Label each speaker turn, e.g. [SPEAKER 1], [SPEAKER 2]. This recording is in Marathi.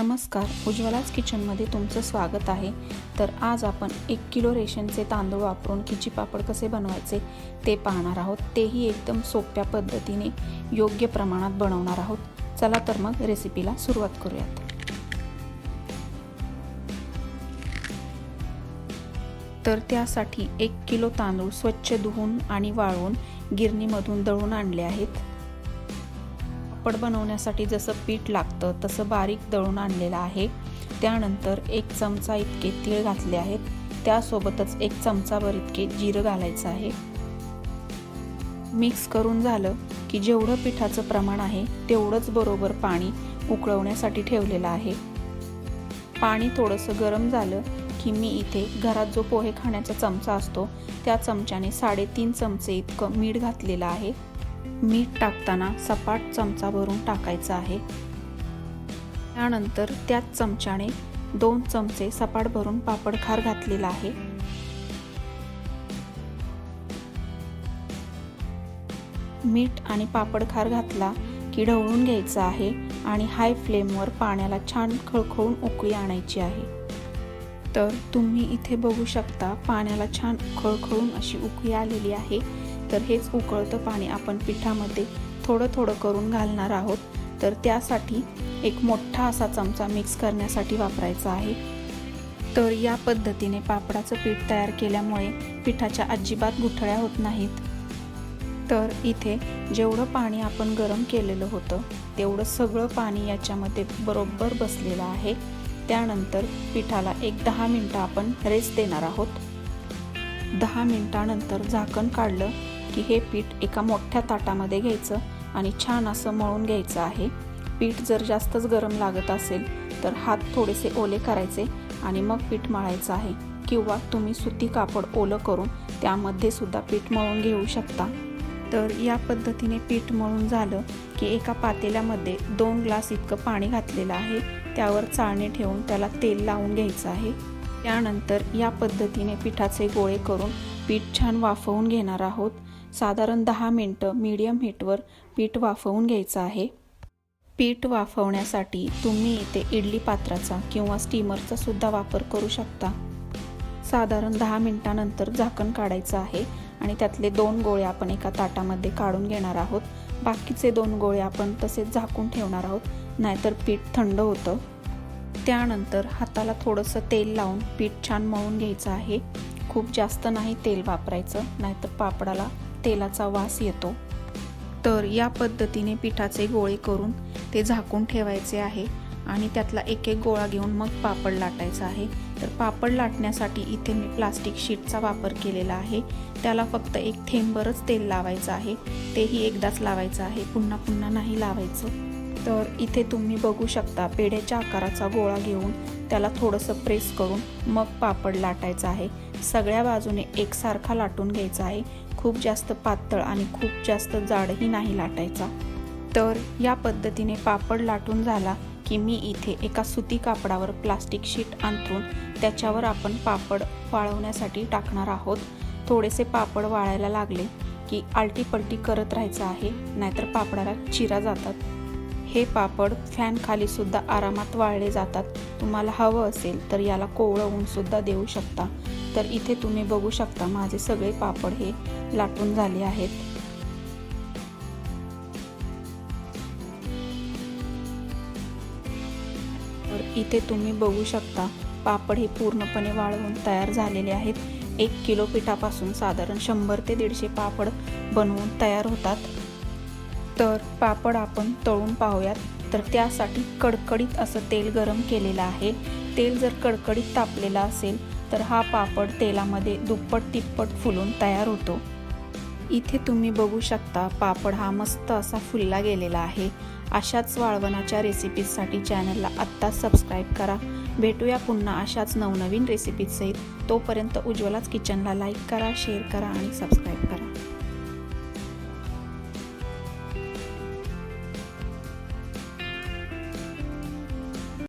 [SPEAKER 1] नमस्कार उज्ज्वलाच किचनमध्ये तुमचं स्वागत आहे. तर आज आपण एक किलो रेशनचे तांदूळ वापरून खिची पापड कसे बनवायचे ते पाहणार आहोत. तेही एकदम सोप्या पद्धतीने योग्य प्रमाणात बनवणार आहोत. चला तर मग रेसिपीला सुरुवात करूयात. तर त्यासाठी एक किलो तांदूळ स्वच्छ धुवून आणि वाळवून गिरणीमधून दळून आणले आहेत. पापड बनवण्यासाठी जसं पीठ लागतं तसं बारीक दळून आणलेलं आहे. त्यानंतर एक चमचा इतके तीळ घातले आहेत. त्यासोबतच एक चमचाभर इतके जिरं घालायचं आहे. मिक्स करून झालं की जेवढं पिठाचं प्रमाण आहे तेवढंच बरोबर पाणी उकळवण्यासाठी ठेवलेलं आहे. पाणी थोडंसं गरम झालं की मी इथे घरात जो पोहे खाण्याचा चमचा असतो त्या चमच्याने साडेतीन चमचे इतकं मीठ घातलेलं आहे. मीठ टाकताना सपाट चमचा भरून टाकायचं आहे. त्यानंतर त्याच चमच्याने दोन चमचे सपाट भरून पापड खार घातलेला आहे. मीठ आणि पापड खार घातला की ढवळून घ्यायचं आहे आणि हाय फ्लेमवर पाण्याला छान खळखळून उकळी आणायची आहे. तर तुम्ही इथे बघू शकता पाण्याला छान खळखळून अशी उकळी आलेली आहे. तर हेच उकळतं पाणी आपण पिठामध्ये थोडं थोडं करून घालणार आहोत. तर त्यासाठी एक मोठा असा चमचा मिक्स करण्यासाठी वापरायचा आहे. तर या पद्धतीने पापडाचं पीठ तयार केल्यामुळे पिठाच्या अजिबात गुठळ्या होत नाहीत. तर इथे जेवढं पाणी आपण गरम केलेलं होतं तेवढं सगळं पाणी याच्यामध्ये बरोबर बसलेलं आहे. त्यानंतर पिठाला एक दहा मिनटं आपण रेस्ट देणार आहोत. दहा मिनटानंतर झाकण काढलं की हे पीठ एका मोठ्या ताटामध्ये घ्यायचं आणि छान असं मळून घ्यायचं आहे. पीठ जर जास्तच गरम लागत असेल तर हात थोडेसे ओले करायचे आणि मग पीठ मळायचं आहे. किंवा तुम्ही सुती कापड ओलं करून त्यामध्ये सुद्धा पीठ मळून घेऊ शकता. तर या पद्धतीने पीठ मळून झालं की एका पातेल्यामध्ये दोन ग्लास इतकं पाणी घातलेलं आहे. त्यावर चाळणे ठेवून त्याला तेल लावून घ्यायचं आहे. त्यानंतर या पद्धतीने पिठाचे गोळे करून पीठ छान वाफवून घेणार आहोत. साधारण दहा मिनटं मीडियम हीटवर पीठ वाफवून घ्यायचं आहे. पीठ वाफवण्यासाठी तुम्ही इथे इडली पात्राचा किंवा स्टीमरचा सुद्धा वापर करू शकता. साधारण दहा मिनटानंतर झाकण काढायचं आहे आणि त्यातले दोन गोळे आपण एका ताटामध्ये काढून घेणार आहोत. बाकीचे दोन गोळे आपण तसेच झाकून ठेवणार आहोत नाहीतर पीठ थंड होतं. त्यानंतर हाताला थोडंसं तेल लावून पीठ छान मळून घ्यायचं आहे. खूप जास्त नाही तेल वापरायचं नाहीतर पापडाला तेलाचा वास येतो. तर या पद्धतीने पिठाचे गोळे करून ते झाकून ठेवायचे आहे आणि त्यातला एक एक गोळा घेऊन मग पापड लाटायचा आहे. तर पापड लाटण्यासाठी इथे मी प्लास्टिक शीटचा वापर केलेला आहे. त्याला फक्त एक थेंबरच तेल लावायचं आहे. तेही एकदाच लावायचं आहे. पुन्हा पुन्हा नाही लावायचं. तर इथे तुम्ही बघू शकता पेढ्याच्या आकाराचा गोळा घेऊन त्याला थोडंसं प्रेस करून मग पापड लाटायचा आहे. सगळ्या बाजूने एकसारखा लाटून घ्यायचा आहे. खूप जास्त पातळ आणि खूप जास्त जाडही नाही लाटायचा. तर या पद्धतीने पापड लाटून झाला की मी इथे एका सुती कापडावर प्लास्टिक शीट अंथरून त्याच्यावर आपण पापड वाळवण्यासाठी टाकणार आहोत. थोडेसे पापड वाळायला लागले की आलटीपलटी करत राहायचं आहे नाहीतर पापडाला चिरा जातात. हे पापड फॅन सुद्धा आरामात वाळले जातात. तुम्हाला हवं असेल तर याला कोवळं सुद्धा देऊ शकता. तर इथे तुम्ही बघू शकता माझे सगळे पापड हे लाटून झाले आहेत. तर इथे तुम्ही बघू शकता पापड हे पूर्णपणे वाळवून तयार झालेले आहेत. एक किलो पिठापासून साधारण शंभर ते दीडशे पापड बनवून तयार होतात. तर पापड आपण तळून पाहूयात. तर त्यासाठी कडकडीत असं तेल गरम केलेलं आहे. तेल जर कडकडीत तापलेलं असेल तर हा पापड तेलामध्ये दुप्पट तिप्पट फुलून तयार होतो. इथे तुम्ही बघू शकता पापड हा मस्त असा फुलला गेलेला आहे. अशाच वाळवणाच्या रेसिपीजसाठी चॅनलला आत्ताच सबस्क्राईब करा. भेटूया पुन्हा अशाच नवनवीन रेसिपीजसहित. तोपर्यंत उज्ज्वलाच किचनला लाईक करा शेअर करा आणि सबस्क्राईब करा.